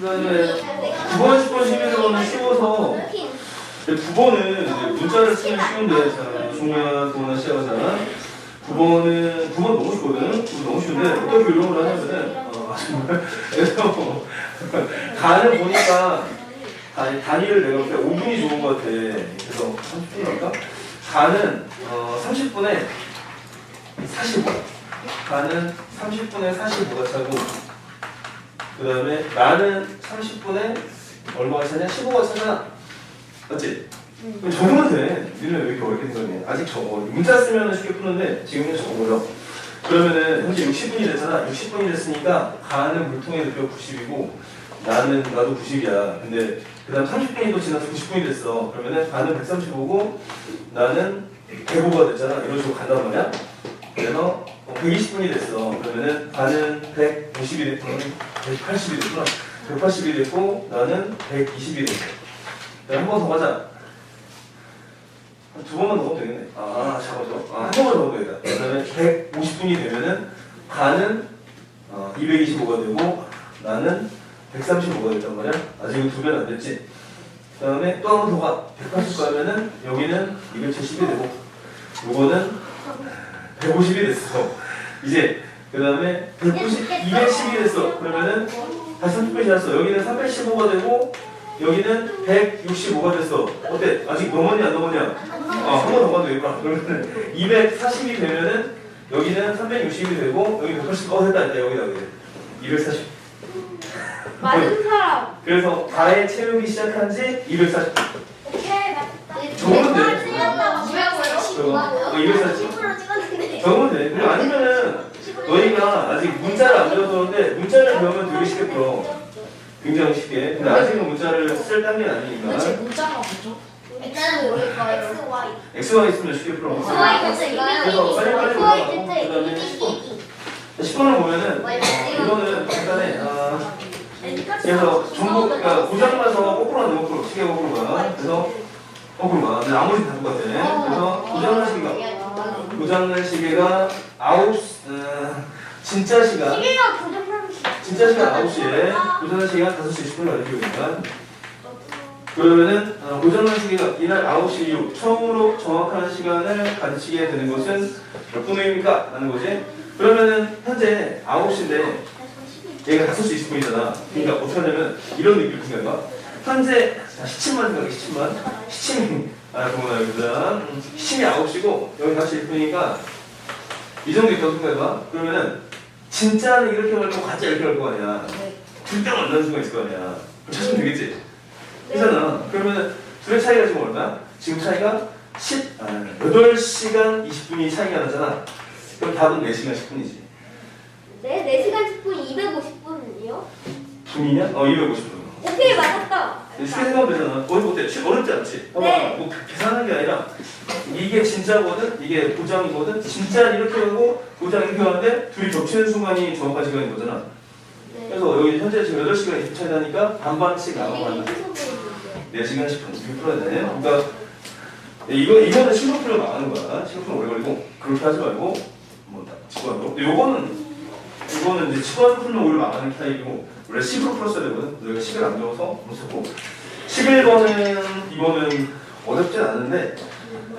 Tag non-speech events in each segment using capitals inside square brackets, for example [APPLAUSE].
그다음에 9번, 10번, 11번은 쉬워서 9번은 문자를 쓰면 쉬운데 자, 종류야, 도나 시야잖아 9번은 9번 너무 쉽거든. 9번 너무 쉬운데 이런 걸 하냐면은 어, [LAUGHS] 그래서 간을 보니까 아니, 단위를 내가 볼때 5분이 좋은 것 같아. 그래서 30분 할까? 간은 어, 30분에 45 간은 30분에 45가 차고 그 다음에 나는 30분에 얼마가 차냐? 15가 차잖아 맞지? 그럼 적으면 돼. 니는 왜 이렇게 어렵게 생각해? 아직 적어. 문자 쓰면 쉽게 푸는데 지금은 적어버려. 그러면은 현재 60분이 됐잖아. 60분이 됐으니까 가는 물통의 대표 90이고 나는 나도 90이야. 근데 그 다음 30분이 또 지나서 90분이 됐어. 그러면은 가는 135고 나는 105가 됐잖아. 이런 식으로 간단 말이야. 그래서 120분이 됐어. 그러면은 가는 150이 됐고 180이 됐구나. 180이 됐고 나는 120이 됐어. 한번 더 가자. 두 번만 더 가면 되겠네. 아, 잠깐만요. 아, 한 번만 더 가면 되겠다. 그 다음에 150분이 되면은 가는 어, 225가 되고 나는 135가 됐단 말이야. 아직은 두 배는 안 됐지. 그 다음에 또 한 번 더 가. 180 가면은 여기는 270이 되고 요거는 150이 됐어. 이제 그 다음에 190, 210이 됐어. 그러면은 다시 30분이 지났어. 여기는 315가 되고 여기는 165가 됐어. 어때? 아직 넘었냐 안 넘었냐? 어, 한번 더 가도 되겠다. 그러면은 240이 되면은 여기는 360이 되고 여기 180. 어 됐다 됐다 여기다 여기. 240. 맞은 사람. 그래서 가에 채우기 시작한 지 240. 오케이, 맞다. 어, 240. 10으로 찍었는데. 적으면 돼. 아니면은 너희가 아직 문자를 안 배워서는데 문자를 배우면 되게 쉽게 풀어. 굉장히 쉽게. 근데 아직은 문자를 쓸 단계는 아니니까. 문자가 뭐죠? 뭘까요? XY. XY 있으면 쉽게 풀어. XY 됐어요. 그래서 빨리 빨리 올라가고. 그다음에 10번. 10번을 보면은 어, 이거는 간단해. 아, 그래서 전부 그러니까 고장나서 거꾸로 하는 거꾸로 시계 거꾸로 가 그래서 거꾸로 가 근데 나머지 다 똑같아. 그래서 고장난 시계가 고장난 시계가 아홉 시- 어, 진짜 시간. 시계가 고장나는 시 진짜 시간 9시에 고장난 시간 5시 10분을 알려주니까 그러면은 어, 고장난 시계가 이날 9시 이후 처음으로 정확한 시간을 가르치게 되는 것은 몇 분입니까? 라는 거지. 그러면은 현재 9시인데 얘가 5시 20분이잖아. 그러니까 어떻게 하냐면 이런 느낌을 생각해봐 현재 자, 시침만 생각해 시침만. 시침이 아 그거나 여기다 시침이 9시고 여기 5시 1분이니까 이 정도 있다고 생각해봐 그러면은 진짜는 이렇게 갈 거고 가짜 이렇게 갈 거 아니야 둘다 만나는 순간 있을 거 아니야. 찾으면 되겠지? 그잖아. 그러면은 둘의 차이가 지금 얼마야? 지금 차이가 10, 아, 8시간 20분이 차이가 나잖아. 그럼 답은 4시간 10분이지. 네, 4시간 10분 250분이요? 분이냐? 어 250분. 오케이, 맞았다. 생각하면 어때? 쉬- 어렵지 않지? 네. 뭐 계산하는 게 아니라 이게 진짜거든 이게 고장이거든 진짜는 이렇게 하고 고장 이렇게 하는데 둘이 겹치는 순간이 정확한 시간인 거잖아 네. 그래서 여기 현재 지금 8시간 20분 차이 나니까 반반씩 나눠가는 되게 무서워요. 4시간 10분 이렇게 풀어야 돼 그러니까 이거, 이거는 실로프를 망하는 거야 실로프는 오래 걸리고 그렇게 하지 말고 뭐 치고 하고 근데 요거는 이거는 이제 치고하고 풀면 오히려 망하는 타입이고 원래 10으로 풀었어야 되거든. 너희가 10을 안 배워서 못 쓰고. 11번은 이거는 어렵진 않은데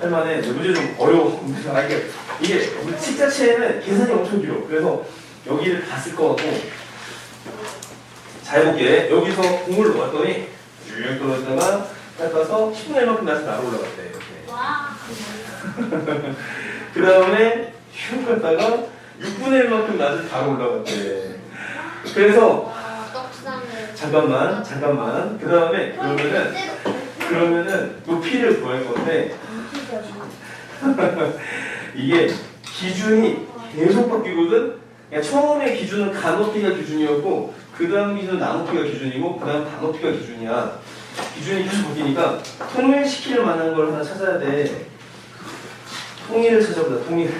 할만해. 근데 문제 좀 어려워 아, 이게 이게 우리 책 자체에는 계산이 엄청 길어. 그래서 여기를 다쓸것 같고. 잘 볼게. 여기서 공을 놓았더니 쭉 떨어졌다가 닦아서 10분의 1만큼 나서 나로 올라갔대. 이렇게. 와. [LAUGHS] 그 다음에 슉 갔다가 6분의 1만큼 낮은 바로 올라갔대. 그래서. 잠깐만, 잠깐만. 그 다음에 그러면은 그러면은 높이를 구할 건데 [LAUGHS] 이게 기준이 계속 바뀌거든. 그러니까 처음에 기준은 가높이가 기준이었고 그 다음 기준은 나높이가 기준이고 그 다음 단높이가 기준이야. 기준이 계속 바뀌니까 통일시킬 만한 걸 하나 찾아야 돼. 통일을 찾아보자. 통일.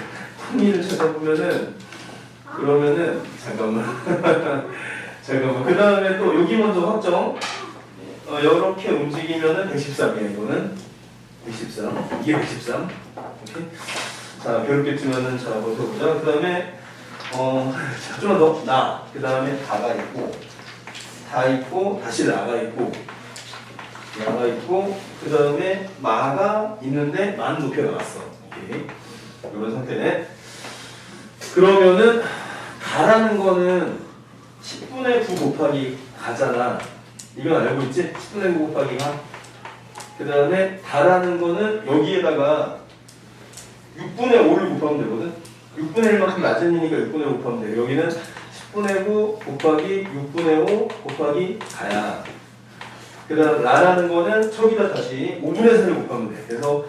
통일을 찾아보면은 그러면은 잠깐만. [LAUGHS] 잠깐만. 그 다음에 또 여기 먼저 확정. 어, 이렇게 움직이면은 113이야 이거는 113. 이게 113. 오케이. 자 괴롭게 뜨면은 자 버텨보자. 그 다음에 어 자, [LAUGHS] 좀만 더 나. 그 다음에 다가 있고 다 있고 다시 나가 있고 나가 있고 그 다음에 마가 있는데 만 높여 나갔어. 오케이. 이런 상태네. 그러면은 가라는 거는 10분의 9 곱하기 가잖아. 이건 알고 있지? 10분의 9 곱하기 가. 그 다음에 다라는 거는 여기에다가 6분의 5를 곱하면 되거든. 6분의 1만큼 낮은 이니까 6분의 5 곱하면 돼. 여기는 10분의 9 곱하기 6분의 5 곱하기 가야. 그 다음 라라는 거는 저기다 다시 5분의 4를 곱하면 돼. 그래서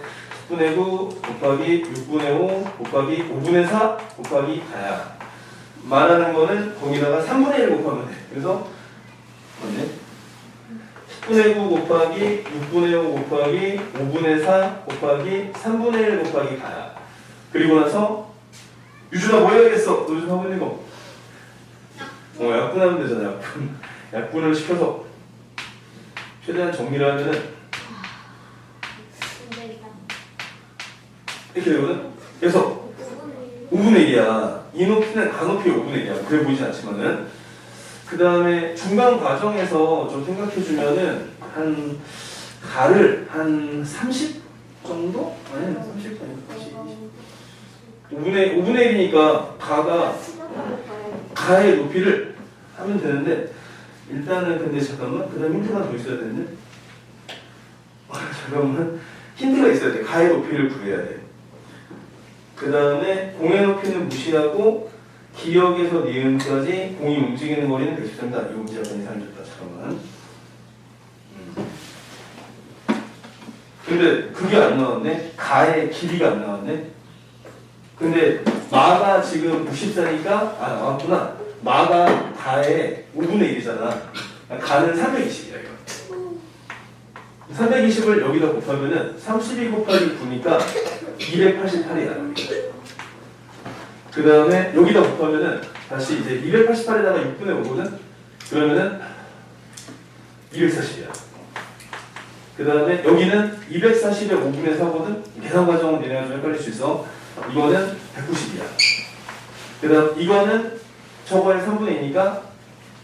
10분의 9 곱하기 6분의 5 곱하기 5분의 4 곱하기 가야. 말하는 거는 거기다가 3분의 1 곱하면 돼. 그래서 맞네. 10분의 9 곱하기 6분의 5 곱하기 5분의 4 곱하기 3분의 1 곱하기 가야. 그리고 나서 유준아 뭐 해야겠어? 너 요즘 하고 있는 거. 어, 약분하면 되잖아, 약분. 약분을 시켜서 최대한 정리를 하면은 이렇게 되거든? 그래서 5분의 1이야. 이 높이는 가높이의 5분의 1이야. 그래 보이진 않지만은. 그 다음에 중간 과정에서 좀 생각해주면은 한 가를 한 30 정도? 아니, 30 아니, 5분의, 5분의 1이니까 가가 가의 높이를 하면 되는데 일단은 근데 잠깐만 그 다음 힌트가 더 있어야 되는데 아, 잠깐만 힌트가 있어야 돼 가의 높이를 구해야 돼 그 다음에 공의 높이는 무시하고 기역에서 니은까지 공이 움직이는 거리는 113이다 이거 문제 약간 이상이 줬다 잠깐만 음. 근데 그게 안 나왔네 가의 길이가 안 나왔네 근데 마가 지금 94니까 아 나왔구나. 마가 가의 5분의 1이잖아. 가는 320이야 이거. 320을 여기다 곱하면은 32 곱하기 9니까 288이 나옵니다. 그 다음에 여기다 곱하면은 다시 이제 288에다가 6분의 5거든. 그러면은 240이야. 그 다음에 여기는 240에 5분의 4거든. 계산 과정은 얘네가 좀 헷갈릴 수 있어. 이거는 190이야. 그 다음 이거는 저거의 3분의 2니까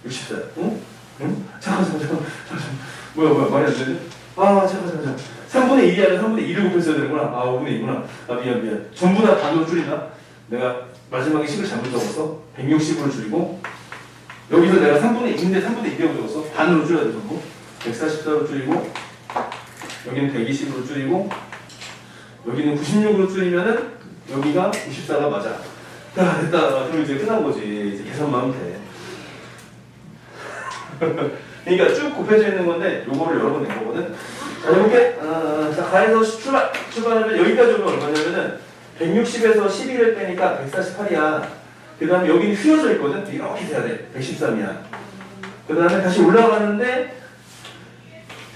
64. 응? 응? 잠깐 잠깐 잠깐 잠깐 뭐야 뭐야 말이 안 되네? 아 잠깐 잠깐 잠깐 3분의 1이 아니라 3분의 2를 곱했어야 되는구나. 아 5분의 2구나. 아 미안 미안. 전부 다 반으로 줄이나? 내가 마지막에 식을 잘못 적었어. 160으로 줄이고 여기서 내가 3분의 2인데 3분의 2라고 적었어. 반으로 줄여야 돼 전부. 144로 줄이고 여기는 120으로 줄이고 여기는 96으로 줄이면은 여기가 94가 맞아. 야, 됐다. 그럼 이제 끝난 거지. 이제 계산만 하면 돼. [LAUGHS] 그러니까 쭉 곱해져 있는 건데 요거를 여러 번 낸 거거든. 자, 해볼게. 어, 자, 가에서 출발. 출발하면 여기까지 오면 얼마냐면은 160에서 12를 빼니까 148이야. 그 다음에 여기는 휘어져 있거든. 이렇게 돼야 돼. 113이야. 그 다음에 다시 올라가는데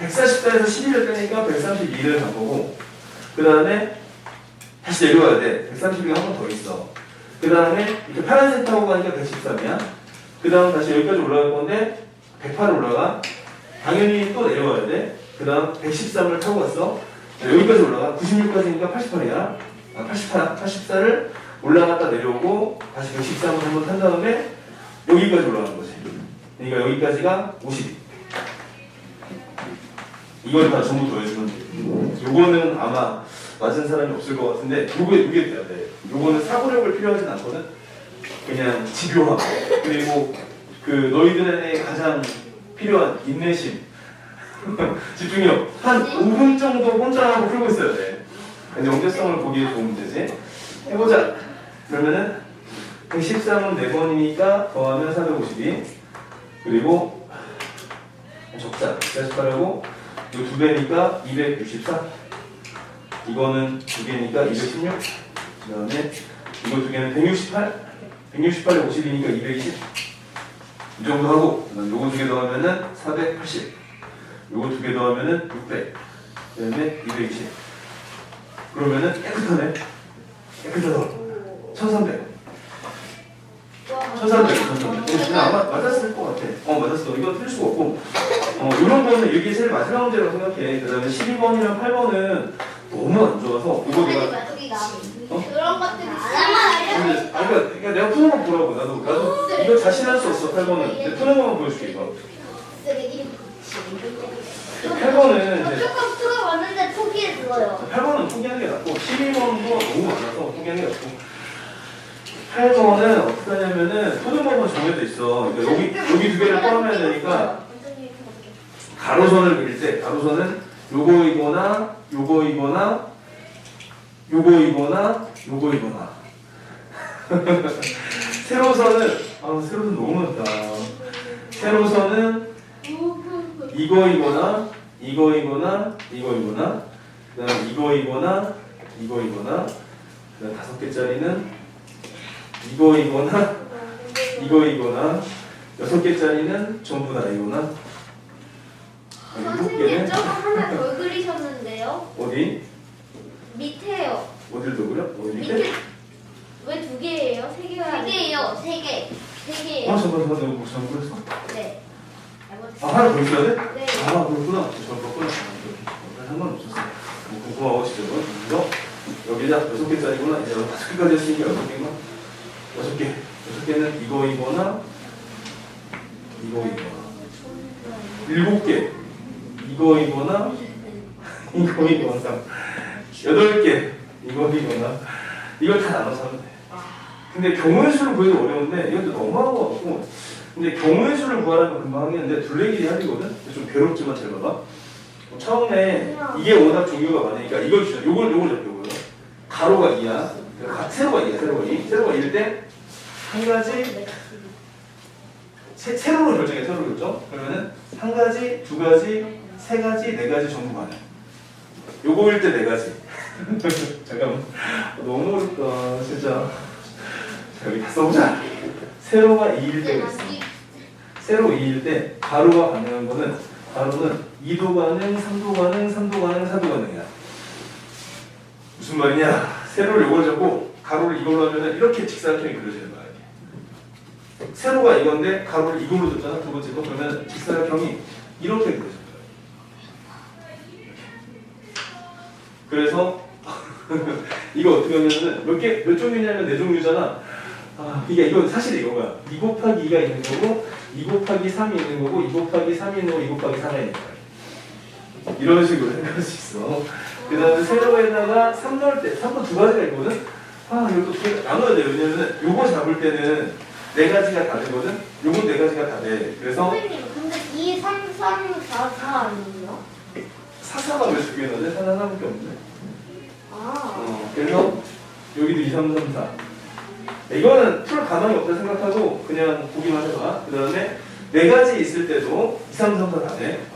144에서 12를 빼니까 132를 간 거고 그 다음에 다시 내려와야 돼. 130이가 한 번 더 있어. 그 다음에 이렇게 파란색 타고 가니까 113이야. 그 다음 다시 여기까지 올라갈 건데 108 올라가. 당연히 또 내려와야 돼. 그 다음 113을 타고. 자, 여기까지 올라가. 96까지니까 88이야. 아, 88, 84를 올라갔다 내려오고 다시 113을 한번 탄 다음에 여기까지 올라가는 거지. 그러니까 여기까지가 52. 이걸 다 전부 더해주면 돼. 요거는 아마 맞은 사람이 없을 것 같은데 요게 요게 돼야 돼. 요거는 사고력을 필요하진 않거든. 그냥 집요함 그리고 그 너희들에게 가장 필요한 인내심, [LAUGHS] 집중력 한 5분 정도 혼자 하고 풀고 있어야 돼. 근데 연결성을 보기에 좋은 문제지. 해보자. 그러면은 113은 4번이니까 더하면 452 그리고 적자 148하고 이거 두 배니까 264 이거는 두 개니까 216 그 다음에 이거 두 개는 168 168에 50이니까 220 이 정도 하고 그다음 요거 두 개 더하면은 480 요거 두 개 더하면은 600 그 다음에 220 그러면은 깨끗하네 깨끗하다 1300 1300 1300 그냥 아마 맞았을 것 같아. 어 맞았어. 이거 틀릴 수가 없고. 어, 이런 거는 이게 제일 마지막 문제라고 생각해. 그 다음에 12번이랑 8번은 너무 안 좋아서 이거 내가 그런 것들이 근데 아 그러니까, 그러니까 내가 푸는 거 보라고. 나도 나도 이거 자신할 수 없어 8번은. 근데 푸는 거만 보여줄게 이거. 쓰레기. 8번은 이제 조금 들어봤는데 포기했어요. 8번은 포기하는 게 낫고 12번도 너무 많아서 포기하는 게 낫고. 8번은 어떻게 하냐면은 토종법은 정해져 있어. 그러니까 여기 여기 두 개를 포함해야 되니까 가로선을 그릴 때 가로선은 요거이거나 요거이거나 요거이거나 요거이거나. [LAUGHS] 세로선은 아 세로선 너무 많다. 세로선은 이거이거나 이거이거나 이거이거나 그다음 이거이거나 이거이거나 그다음 다섯 개짜리는 이거이거나 이거이거나 여섯 개짜리는 전부 다 이거나 아, 일곱 선생님 개는 저거 하나 더 그리셨는데요? 어디 밑에요. 어딜 더 그려? 어디 밑에? 밑에 왜 두 개예요? 세 개가 세 개예요. 세 개. 세아 개예요. 잠깐 잠깐 내가 뭐 잘못 그렸어 네. 아 하나 더 있어야 돼? 네. 아 그렇구나. 저 그렇구나 상관없었어 뭐 궁금하고 진짜 너 여기다 여섯 개짜리구나. 이제 다섯 개까지 했으니까 여섯 개만 여섯 개. 여섯 개는 이거 이거나 이거 이거나 일곱 개. 이거 이거나 [LAUGHS] 이거 이거나 여덟 개. 이거 이거나. 이걸 다 나눠서 하면 돼. 근데 경우의 수를 구해도 어려운데 이것도 너무한 거 같고 근데 경우의 수를 구하려면 금방 하겠는데 둘레길이? 근데 좀 괴롭지만 잘 봐봐 처음에 이게 워낙 종류가 많으니까 이걸 주자 요걸 요걸 잡고 요걸 가로가 2야 세로가 2야 세로가 2 세로가 2일 때한 가지 세, 세로로 결정해 세로로 결정. 그러면은 한 가지 두 가지 세 가지 네 가지 전부 가능 요거일 때 네 가지. [LAUGHS] 잠깐만. 너무 어렵다 진짜. 자, 여기 다 써보자. 세로가 2일 때가 있어 세로 2일 때 가로가 가능한 거는 가로는 2도 가능, 3도 가능, 3도 가능, 4도 가능이야. 무슨 말이냐? 세로를 이걸 잡고 가로를 이걸로 하면 이렇게 직사각형이 그려지는 거야. 세로가 이건데 가로를 이걸로 줬잖아 두 번째 거 그러면 직사각형이 이렇게 거야. 그래서 [LAUGHS] 이거 어떻게 하면은 몇 개 몇 종류냐면 네 종류잖아. 아, 이게 이건 사실 이거야. 2 곱하기 2가 있는 거고 2 곱하기 3이 있는 거고 2 곱하기 3이 있는 거고 2 곱하기 4가 있는 거야. 이런 식으로 생각할 수 있어. 그 다음에 세로에다가 3 넣을 때 3도 두 가지가 있거든? 아, 이것도 어떻게 나눠야 돼요. 왜냐면 요거 잡을 때는 네 가지가 다 되거든? 요건 네 가지가 다 돼. 그래서 선생님 근데 2, 3, 3, 4, 4 아니에요? 사사가 왜 두 개나 돼? 사사 하나밖에 없는데. 아. 어, 그래서 여기도 2, 3, 3, 4. 이거는 풀 가망이 없다 생각하고 그냥 보기만 해봐. 그 다음에 네 가지 있을 때도 2, 3, 3, 4다 돼.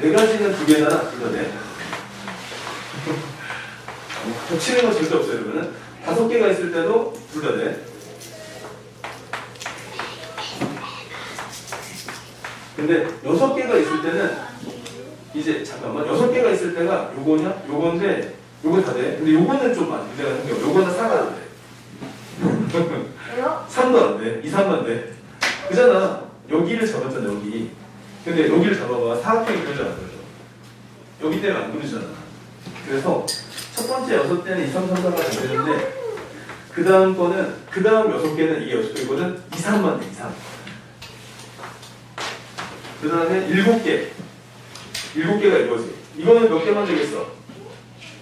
네 가지는 두 개나 둘다 돼. 겹치는 건 절대 없어요, 그러면은. 다섯 개가 있을 때도 둘다 돼. 근데 여섯 개가 있을 때는 이제 잠깐만 여섯 개가 있을 때가 요거냐 요건데 요거 다 돼. 근데 요거는 좀 안, 문제가 생겨. 요거는 4가 안 돼. 왜요? 3도 안 돼. 2, 3도 안 돼. 그잖아. 여기를 잡았잖아, 여기. 근데 여기를 잡아봐. 사각형이 안 그려져. 여기 때문에 안 그려지잖아. 그래서 첫 번째 여섯 개는 2, 3, 3, 4가 안 되는데 그 다음 거는 그 다음 여섯 개는 이게 여섯 개거든. 2, 3만 돼, 2, 3. 그 다음에 일곱 개. 일곱 개가 이거지. 이거는 몇 개만 되겠어?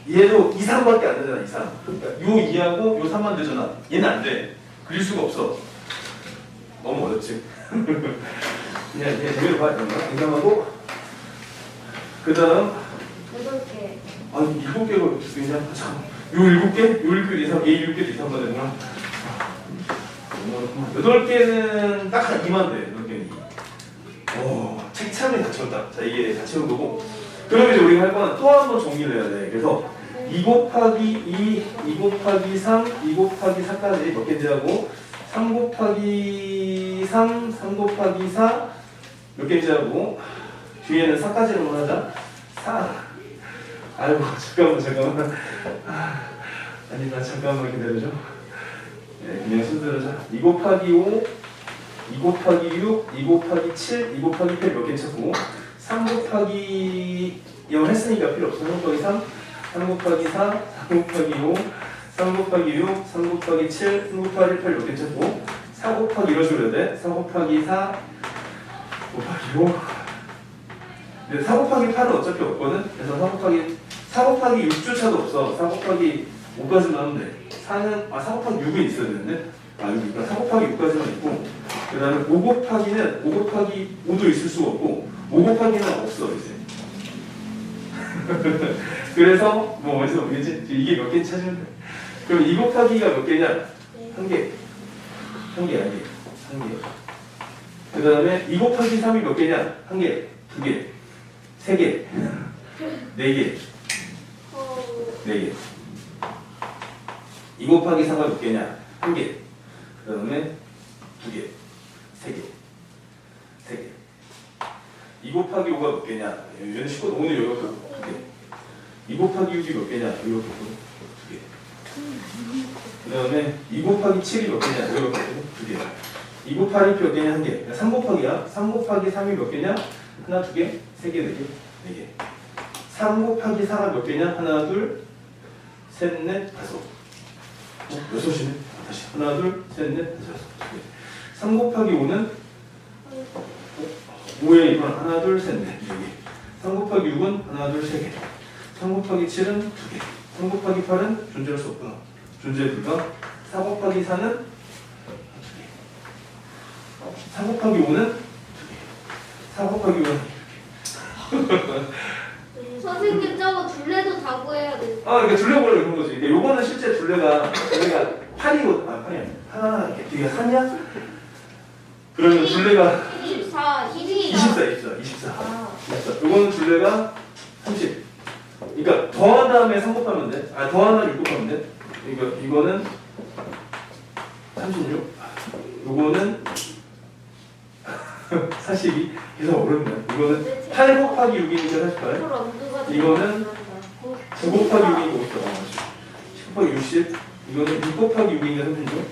얘도 2, 3밖에 안 되잖아, 2, 3. 그러니까 요 2하고 요 3만 되잖아. 얘는 안 돼. 그릴 수가 없어. 너무 어렵지. [LAUGHS] 그냥 그냥 제대로 봐야 된다. 인정하고 그 다음 여덟 개. 아니 일곱 개가 어떻게 쓰이냐? 아, 참. 요 일곱 개? 요 일곱 개 이상, 얘 일곱 개 이상만 되구나. 여덟 개는 딱 한 2만 돼. 여덟 개는 2. 오, 책참이 다 채웠다. 자, 이게 다 채운 거고. 그럼 이제 우리가 할 거는 또 한 번 정리를 해야 돼. 그래서 2 곱하기 2, 2 곱하기 3, 2 곱하기 4까지 몇 개인지 하고 3 곱하기 3, 3 곱하기 4 몇 개인지 하고 뒤에는 4까지로만 하자. 4. 아이고 [LAUGHS] 잠깐만 잠깐만. 아, 아니 나 잠깐만 기다려줘. 네, 그냥 순서로 자. 2 곱하기 5, 2 곱하기 6, 2 곱하기 7, 2 곱하기 8 몇 개 찾고 3 곱하기 이거 했으니까 필요 없어. 3 곱하기 3, 3 곱하기 4, 3 곱하기 5, 3 곱하기 6, 3 곱하기 7, 3 곱하기 8몇개 찾고 4 곱하기 이런 식으로 해야 돼. 4 곱하기 4 곱하기 5. 근데 4 곱하기 8은 어차피 없거든. 그래서 4 곱하기 4 곱하기 6조차도 없어. 4 곱하기 5까지만 하면 돼. 4는 아4 곱하기 6은 있어야 되는데. 아 여기 그러니까 4 곱하기 6까지만 있고 그 다음에 5 곱하기는 5 곱하기 5도 있을 수가 없고 5 곱하기는 없어 이제. [LAUGHS] 그래서 뭐 어디서 보겠지? 이게 몇 개인지 찾으면 돼. 그럼 2 곱하기가 몇 개냐? 한 개. 한 개, 한 개. 한 개. 그 다음에 2 곱하기 3이 몇 개냐? 한 개, 두 개, 세 개, 네 개, 네 개. 2 곱하기 4가 몇 개냐? 한 개. 그 다음에 두 개, 세 개, 세 개. 2 곱하기 5가 몇 개냐? 얘는 쉽거든. 오늘 여기가 두 개. 2 곱하기 6이 몇 개냐? 여기가 두 개. 그 다음에 2 곱하기 7이 몇 개냐? 여기가 몇 개냐? 두 개. 2 곱하기 몇 개냐? 한 개. 3 곱하기야. 3 곱하기 3이 몇 개냐? 하나, 두 개, 세 개, 네 개, 네 개. 3 곱하기 4가 몇 개냐? 하나, 둘, 셋, 넷, 다섯. 어, 여섯이네. 다시. 하나, 둘, 셋, 넷, 다섯. 두 개. 3 곱하기 5는 5에 이건 하나, 둘, 셋, 넷, 네 개. 3 곱하기 6은 하나, 둘, 세 개. 3 곱하기 7은 두 개. 3 곱하기 8은 존재할 수 없구나. 존재 불가. 4 곱하기 4는 두 개. 4 곱하기 5는 두 개. 4 곱하기 5는 선생님 저거 둘레도 다 구해야 돼. 아, 그러니까 둘레벌레 그런 거지. 근데 요거는 실제 둘레가 둘레가 8이고 아, 8이야. 하나 이렇게 뒤에 3이야? 그러면 둘레가 24, 22. 24, 24, 24. 아, 24. 요거는 둘레가 30. 그러니까 더한 다음에 3 곱하면 돼. 아, 더한 다음에 6 곱하면 돼. 이거 이거는 36. 요거는 42. 계산 어렵네. 이거는 8 곱하기 6이니까 48. 서로 엄두가 이거는 9 곱하기 6이니까 50. 10 곱하기 60. 이거는 6 곱하기 6이니까 36.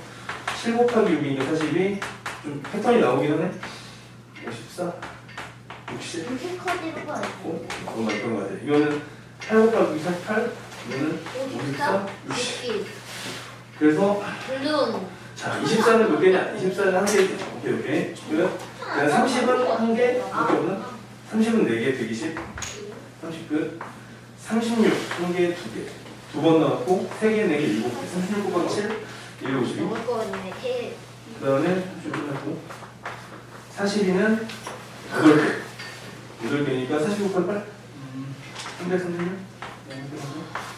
7 곱하기 6이니까 42. 좀 패턴이 나오긴 하네. 54. 60. 이렇게 커지는 거? 어? 그거 맞던 거 같아. 이거는 8 곱하기 48. 이거는 54. 60. 60. 그래서 물론 자 24는 몇 개냐? 24는 한 개. 오케이 오케이. 끝. 그다음 30은 한 개. 이렇게 없나? 30은 4개. 120. 30 끝. 36. 한 개, 두 개. 두 번 나왔고 3개, 4개, 7개. 36 곱하기 7. 152. 먹을 거 같네. 개. 그 다음에 좀 끝났고 42는 8개 8개니까 45 곱하기 8 음, 336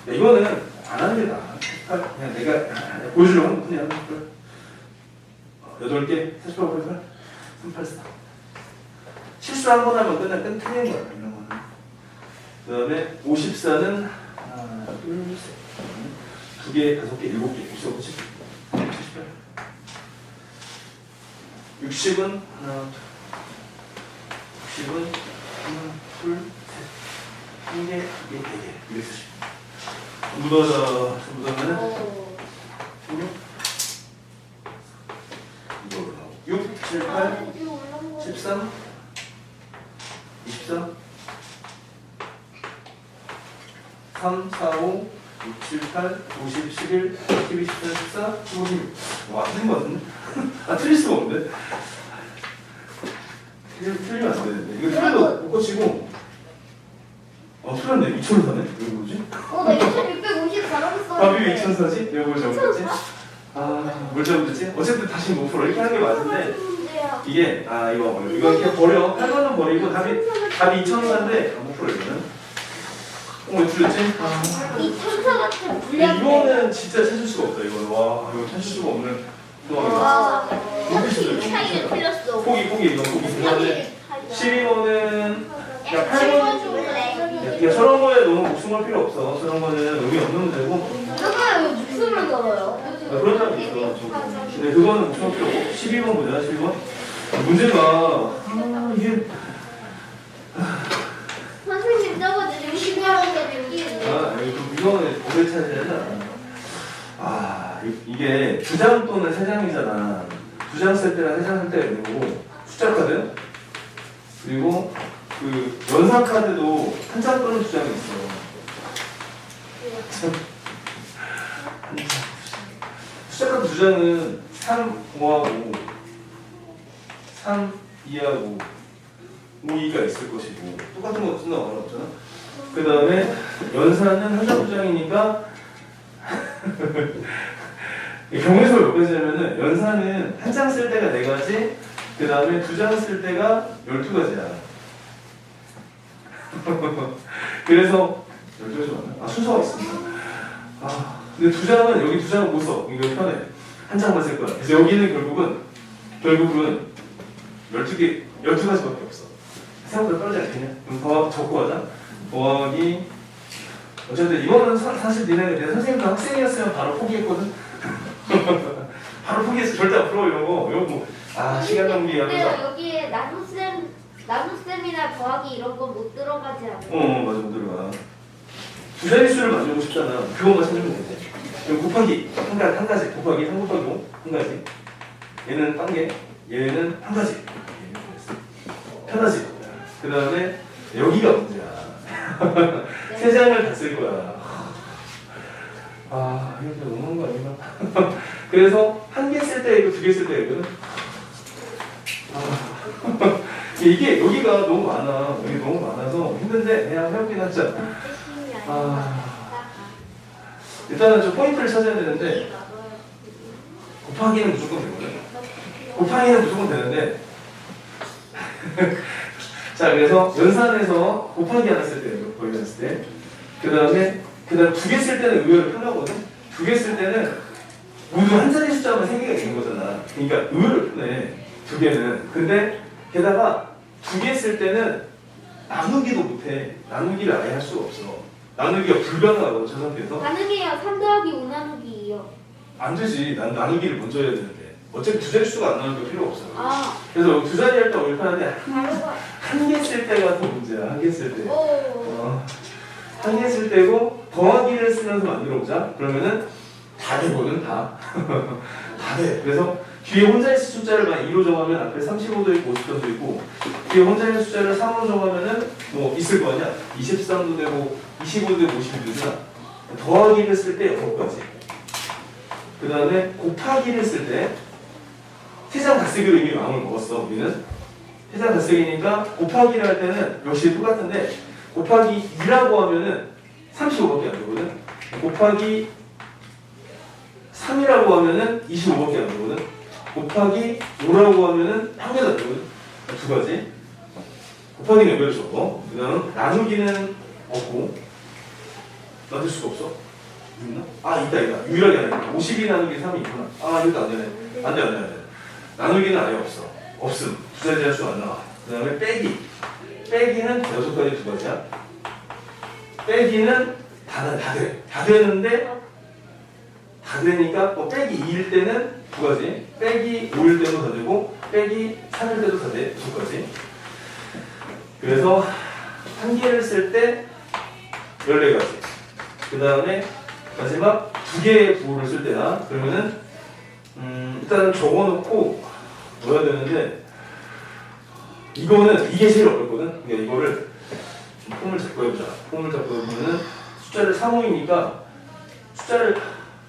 야, 이거는 안 하는 게 나아 8 그냥 내가 보여주려고 하는 그냥 8개? 48 곱하기 8 384 실수 한 번 하면 끝나 끝 틀린 거야 이런 거는. 그 다음에 54는 하나 둘 셋 두 개 다섯 개 일곱 개. 65, 70 78 60은 하나, 둘. 60은 하나, 둘, 셋. 한 개, 두 개, 네 개. 이렇게 쓰시. 묻어서, 묻어면은 오. 16. 이걸로 나오고. 6, 7, 8, 13, 24, 3, 4, 5, 6, 7, 8, 50, 11, 12, 13, 14, 15, 16. 와, 틀린 거 같은데? [LAUGHS] 아, 틀릴 수가 없는데? 틀리, 틀리면 안 되는데. 이거 틀려도 못 고치고. 어, 틀렸네. 2천원 사네? 이거 뭐지? 어, 나 2650 잘하고 밥이 왜 2천 사지? 이거 뭘 잘못했지? 아, 뭘 잘못했지? 어쨌든 다시 못 풀어. 이렇게 하는 게 맞은데. 이게, 아, 이거, 어려워. 이거 이렇게 버려. 8만원 버리고 답이, 답이 2천 원인데, 못 풀어, 이거는. 어, 왜 틀렸지? 아. 이 천사 같은 불량. 이거는 진짜 찾을 수가 없다, 이거는. 와, 이거 찾을 수가 없는. 상황이다. 와. 틀렸어. 포기, 포기, 이건 포기. 그 다음에 12번은, 야, 8번. 칠번 줄래? 야, 저런 거에 너무 목숨 걸 필요 없어. 저런 거는 의미 없는 문제고. 누가 왜 목숨을 걸어요? 아, 그런 사람 있어. 근데 그거는 목숨 걸 필요 없고. 12번 보자, 12번. 문제가, 아, 이게, 선생님 저거 지금 12번인데 여기는 아, 이거 찾아야잖아. 아, 이- 이게 두 장 또는 세 장이잖아. 두 장 쓸 때랑 세 장 쓸 때가 있는 거고, 숫자 카드. 그리고 그 연산 카드도 한 장 또는 두 장이 있어. 참. 한 장. 숫자 카드 두 장은 3, 5하고 3, 2하고 5, 2가 있을 것이고 똑같은 거 쓴다고 말 없잖아. 그 다음에 연산은 한 장, 두 장이니까 [LAUGHS] 경우에서 몇 가지냐면은 연산은 한 장 쓸 때가 네 가지, 그 다음에 두 장 쓸 때가 열두 가지야. [LAUGHS] 그래서 열두 가지 맞나? 아 순서가 있습니다. 아 근데 두 장은 여기 두 장은 못 써. 이거 편해. 한 장만 쓸 거야. 그래서 여기는 결국은 결국은 열두 개 열두 가지밖에 없어. 생각보다 빠르지 않겠냐? 그럼 더 적고 하자. 더하기 어쨌든 이거는 사, 사실 니네 내 선생님도 학생이었으면 바로 포기했거든. [LAUGHS] 바로 포기했어. 절대 안 풀어 이런 거. 이거 뭐아 시간 낭비하면서. 근데 여기에 나눗셈 나눗셈이나 더하기 이런 건 못 들어가지 않아요? 어, 어 맞아 못 들어가. 두 자릿수를 만들고 싶잖아. 그것만 찾으면 되지. 그럼 곱하기 한 가지 한 가지 곱하기 한 곱하기 뭐한 가지. 얘는 딴 개, 얘는 한 가지. 편하지. 그 다음에 여기가 문제야. 세 장을 다 쓸 거야. 아 이렇게 너무한 거 아닌가? [LAUGHS] 그래서 한 개 쓸때 있고 두개 쓸때 있거든. 아, [LAUGHS] 이게 여기가 너무 많아. 여기 너무 많아서 힘든데 그냥 해보긴 하자. 뜻이 아. 아니라 일단은 좀 포인트를 찾아야 되는데 곱하기는 무조건 되거든. 곱하기는 무조건 되는데 [LAUGHS] 자 그래서 연산에서 곱하기 하나 쓸 때, 거 의 했을 때, 그 다음에 그 다음 두 개 쓸 때는 의외로 편하거든. 두 개 쓸 때는 모두 한 자리 숫자만 세 개가 있는 거잖아. 그러니까 의외로 편해. 두 개는. 근데 게다가 두 개 쓸 때는 나누기도 못해. 나누기를 아예 할 수가 없어. 나누기가 불가능하거든 저 상태에서. 가능해요. 3 더하기 5 나누기 2요. 안 되지. 난 나누기를 먼저 해야 되는데. 어차피 두 자리 수가 안 나오니까 필요 없어. 아, 그래서 두 자리 할때 오늘 편한데 바로가. 한개 쓸 때가 더 문제야. 한 개 쓸 때. 오. 어, 한 개 쓸 때고 더하기를 쓰면서 만들어 보자. 그러면은 다 되거든 다. [LAUGHS] 다 돼. 그래서 뒤에 혼자 있을 숫자를 만 2로 정하면 앞에 35도 있고 50도도 있고 뒤에 혼자 있는 숫자를 3으로 정하면은 뭐 있을 거 아니야. 23도 되고 25도 되고 50도 되잖아. 더하기를 쓸때 6가지. 그 다음에 곱하기를 쓸때 쓰기로 이미 마음을 먹었어 우리는 쓰기니까 곱하기를 할 때는 역시 똑같은데 곱하기 2라고 하면은 35밖에 안 되거든. 곱하기 3이라고 하면은 25밖에 안 되거든. 곱하기 5라고 하면은 한 개도 안 되거든. 두 가지. 곱하기는 연결 적어. 그 다음 나누기는 없고. 만들 수가 없어. 있나? 아, 있다, 있다. 유일하게 하나 있다. 52 나누기 3이 있구나. 아, 이것도 안 되네. 안 돼, 안 돼, 안 돼. 나누기는 아예 없어. 없음. 두 자리 할 수가 안 나와. 그 다음에 빼기. 빼기는 여섯 가지 두 가지야. 빼기는 다, 다 돼. 다 되는데, 다 되니까, 뭐 빼기 2일 때는 두 가지, 빼기 5일 때도 다 되고, 빼기 3일 때도 다 돼. 두 가지. 그래서, 한 개를 쓸 때, 14가지. 그 다음에, 마지막 두 개의 부호를 쓸 때나, 그러면은, 음, 일단은 적어놓고, 넣어야 되는데, 이거는, 이게 제일 어렵거든? 그러니까 이거를, 좀 폼을 잡고 해보자. 폼을 잡고 해보면은 숫자를 3, 5이니까 숫자를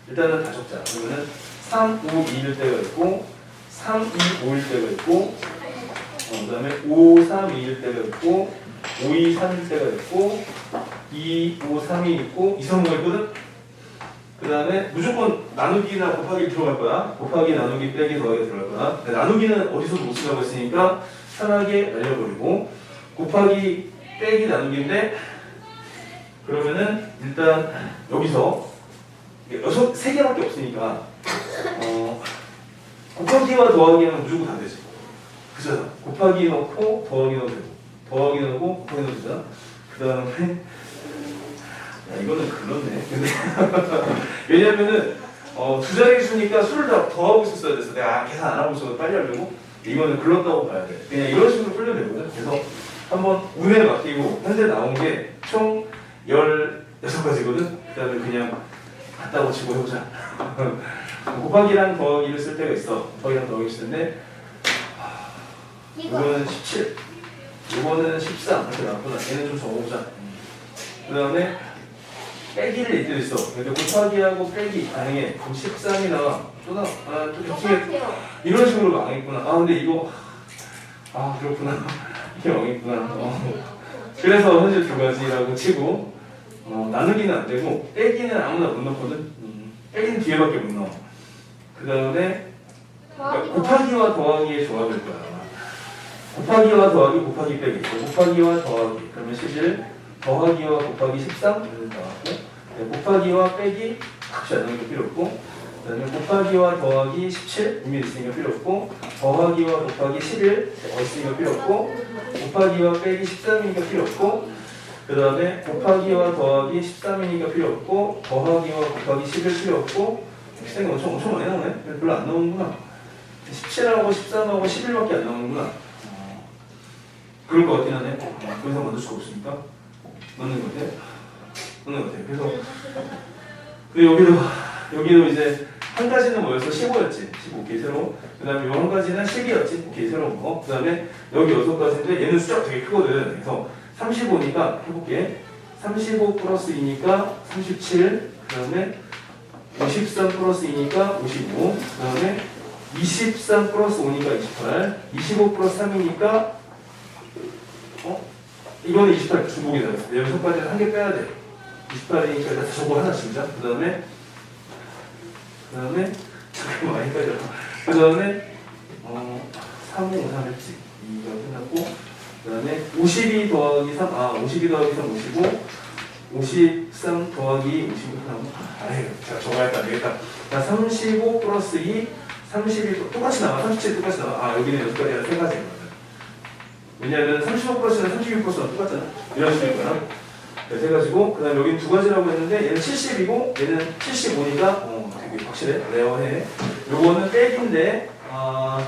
일단은 다 적자. 그러면은 3, 5, 2일 때가 있고 3, 2, 5일 때가 있고 어, 그 다음에 5, 3, 2일 때가 있고 5, 2, 3일 때가 있고 2, 5, 3이 있고 2, 3, 5가 있거든? 그 다음에 무조건 나누기나 곱하기 들어갈 거야. 곱하기, 나누기, 빼기, 더하기 들어갈 거야. 나누기는 어디서도 못 쓰라고 했으니까 편하게 알려버리고 곱하기, 빼기, 나누기인데 그러면은 일단 여기서 여섯 세 개밖에 없으니까 어, 곱하기와 더하기 하면 무조건 다 되지. 그잖아. 곱하기 넣고 더하기 넣어도 되고 더하기 넣고 곱하기 넣어도 되잖아. 그 다음에 야 이거는. 근데 [LAUGHS] 왜냐면은 어, 두 자리 수니까 수를 다 더하고 있었어야 됐어. 내가 아, 계산 안 하고 있어서 빨리 하려고 이거는 글렀다고 봐야 돼. 그냥 이런 식으로 풀면 되거든. 그래서 한번 운에 맡기고 현재 나온 게 총 16가지거든. 그 다음에 그냥 갖다 치고 해보자. [LAUGHS] 곱하기랑 더하기를 쓸 때가 있어. 더하기랑 더하기 쓸 텐데 이거 이거는 17, 이거는 13 이렇게 나왔구나. 얘는 좀 적어보자. 그 다음에 빼기를 이때 있어. 근데 곱하기하고 빼기 가능해. 그럼 13이 나와. 쏟아. 아, 좀 겹치게 똑같아요. 이런 식으로 망했구나. 아, 근데 이거 아 그렇구나. 이게 망했구나. 어. 그래서 현재 두 가지라고 치고 어, 나누기는 안 되고 빼기는 아무나 못 넣거든. 음, 빼기는 뒤에밖에 못 넣어. 그 다음에 그러니까 곱하기와 더하기의 조합일 거야. 곱하기와 더하기, 곱하기 빼기. 곱하기와 더하기. 그러면 11. 더하기와 곱하기 13. 이렇게 나왔고. 네, 곱하기와 빼기. 각시 안게 필요 없고. 그 다음에 곱하기와 더하기 17. 이미 있으니까 필요 없고. 더하기와 곱하기 11. 어, 있으니까 필요 없고. 곱하기와 빼기 13이니까 필요 없고. 그 다음에 곱하기와 더하기 13이니까 필요 없고. 더하기와 곱하기 11 필요 없고. 게 엄청, 엄청 많이 나오네. 별로 안 나오는구나. 17하고 13하고 11밖에 안 나오는구나. 그럴 것 같긴 하네. 더 이상 만들 수가 없으니까. 넣는 것 같아. 넣는 것 같아. 그래서, 그리고 여기도, 여기도 이제 한 가지는 뭐였어? 15였지. 15. 오케이, 새로. 그 다음에 요한 가지는 10이었지. 오케이, 새로운 거. 그 다음에 여기 여섯 가지인데 얘는 숫자가 되게 크거든. 그래서 35니까 해볼게. 35 플러스 2니까 37. 그 다음에 53 플러스 2니까 55. 그 다음에 23 플러스 5니까 28. 25 플러스 3이니까 어? 이거는 28 중복이다. 여기서까지는 한 개 빼야 돼. 28이니까 일단 저거 하나 지우자. 그 다음에 그 다음에 잠깐만 많이 빼자. 그 다음에 어 3, 5, 3 했지. 2가 끝났고 그 다음에 52 더하기 3, 아 52 더하기 3, 55 53 더하기 55 3 아유 제가 저거 할까 안 되겠다. 자, 35 플러스 2 32 똑같이 나와 37 똑같이 나와 아 여기는 여기까지 세 가지거든. 왜냐하면 35 플러스는 36 플러스랑 똑같잖아. 이런 식으로 있거나. 그래서 해가지고, 그 다음에 여기 두 가지라고 했는데, 얘는 70이고, 얘는 75니까, 어, 되게 확실해. 레어해. 요거는 빼기인데, 아,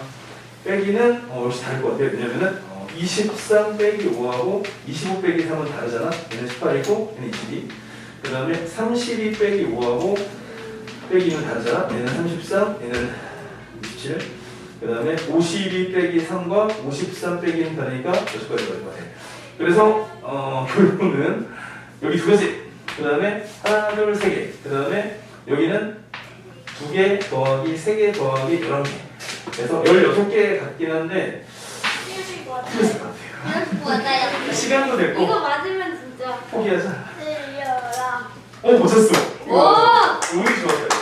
빼기는, 어, 역시 다를 것 같아요. 왜냐면은, 어, 23 빼기 5하고, 25 빼기 3은 다르잖아. 얘는 18이고, 얘는 22. 그 다음에 32 빼기 5하고, 빼기는 다르잖아. 얘는 33, 얘는 27. 그 다음에 52 빼기 3과 53 빼기는 다르니까 여기까지 가질 것 같아. 그래서 어, [LAUGHS] 결론은 여기 두 가지. 그 다음에 하나, 둘, 세 개. 그 다음에 여기는 두 개 더하기 세 개 더하기 11개. 그래서 16개 같긴 한데 틀릴 것. 틀렸을 것 같아요. 것 같아요. 시간도 됐고 이거 맞으면 진짜 포기하자. 틀려라. 어, 못했어. 오! 운이 좋았다.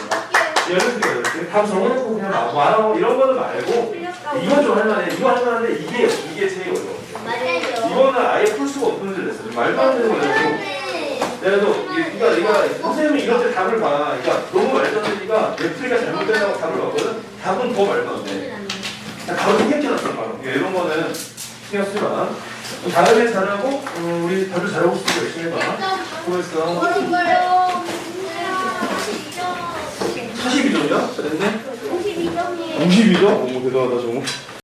16개, 16개. 다 적어놓고 그냥 막 와요. 이런 거는 말고 틀렸다고. 이건 좀 할만해. 이거 할만한데 이게 이게 제일 어려워. 맞아요. 이거는 아예 풀 수가 없는 줄 냈어. 말도 안 되는 거야. 또 그러니까 내가 선생님이 이럴 때 답을 봐. 그러니까 너무 내 풀이가 잘못된다고 답을 봤거든. 답은 더 말도 안 돼. 나 바로 생각해놨어 바로. 그러니까 이런 거는 신경 쓰지 마. 다음에 잘하고 어, 우리 다들 잘하고 있으니까 열심히 해봐. 수고했어. 42점이야? 잘했네. 52점이에요. 52점? 오 대단하다 정우.